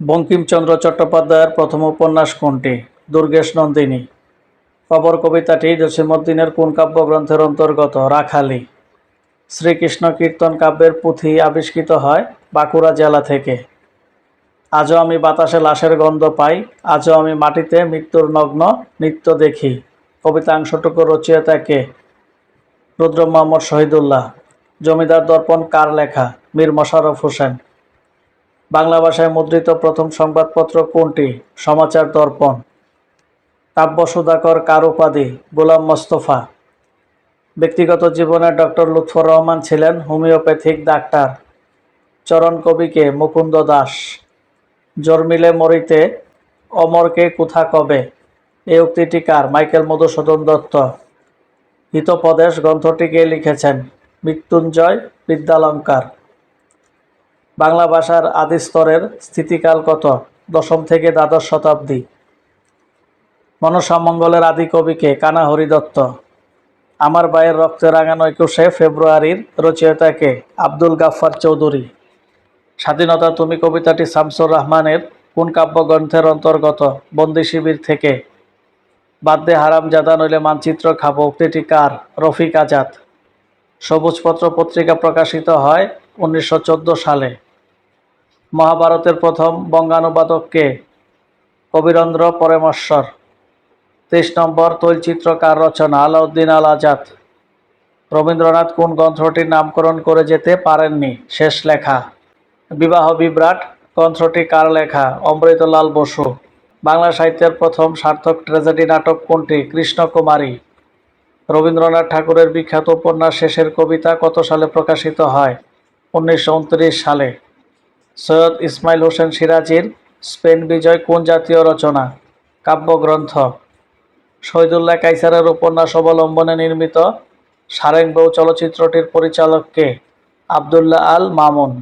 বঙ্কিমচন্দ্র চট্টোপাধ্যায়ের প্রথম উপন্যাস কোনটি? দুর্গেশ নন্দিনী। কবর কবিতাটি জসিমউদ্দিনের কোন কাব্যগ্রন্থের অন্তর্গত? রাখালি। শ্রীকৃষ্ণ কীর্তন কাব্যের পুঁথি আবিষ্কৃত হয় বাঁকুড়া জেলা থেকে। আজও আমি বাতাসে লাশের গন্ধ পাই, আজও আমি মাটিতে মৃত্যুর নগ্ন নৃত্য দেখি। কবিতাংশটুকু রচয়িতা কে রুদ্র মোহাম্মদ শহীদুল্লাহ। জমিদার দর্পণ কার লেখা? মীর মোশাররফ হোসেন। বাংলা ভাষায় মুদ্রিত প্রথম সংবাদপত্র কোনটি? সমাচার দর্পণ। কাব্য সুধাকর কার উপাধি গোলাম মোস্তফা। ব্যক্তিগত জীবনে ডক্টর লুৎফর রহমান ছিলেন হোমিওপ্যাথিক ডাক্তার। চরণ কবিকে মুকুন্দ দাস। জর্মিলে মরিতে অমরকে কুথা কবে? এই উক্তিটি কার? মাইকেল মধুসূদন দত্ত। হিতোপদেশ গ্রন্থটিকে লিখেছেন মৃত্যুঞ্জয় বিদ্যালঙ্কার। বাংলা ভাষার আদি স্তরের স্থিতিকাল কত? দশম থেকে দ্বাদশ শতাব্দী। মনসামঙ্গলের আদি কবিকে কানা হরিদত্ত। আমার ভাইয়ের রক্তে রাঙানো একুশে ফেব্রুয়ারির রচয়িতাকে আব্দুল গাফফার চৌধুরী। স্বাধীনতা, তুমি কবিতাটি শামসুর রহমানের কোন কাব্যগ্রন্থের অন্তর্গত? বন্দি শিবির থেকে। বাদ্যে হারামজাদা নইলে মানচিত্র খাব। উক্তিটি কার? রফিক আজাদ। সবুজপত্র পত্রিকা প্রকাশিত হয় উনিশশো চোদ্দ সালে। মহাভারতের প্রথম বঙ্গানুবাদককে কবিরন্দ্র পরমেশ্বর। তেইশ নম্বর তৈলচিত্রকার রচনা, আলাউদ্দিন আল আজাদ। রবীন্দ্রনাথ কোন গ্রন্থটির নামকরণ করে যেতে পারেননি? শেষ লেখা। বিবাহ বিভ্রাট, গ্রন্থটি কার লেখা? অমৃতলাল বসু। বাংলা সাহিত্যের প্রথম সার্থক ট্র্যাজেডি নাটক কোনটি? কৃষ্ণকুমারী। রবীন্দ্রনাথ ঠাকুরের বিখ্যাত উপন্যাস শেষের কবিতা কত সালে প্রকাশিত হয়? উনিশশো উনত্রিশ সালে। সৈয়দ ইসমাইল হোসেন সিরাজির স্পেন বিজয় কোন জাতীয় রচনা? কাব্যগ্রন্থ। শহীদুল্লাহ কাইসারের উপন্যাস অবলম্বনে নির্মিত সারেং বউ চলচ্চিত্রটির পরিচালককে আবদুল্লাহ আল মামুন।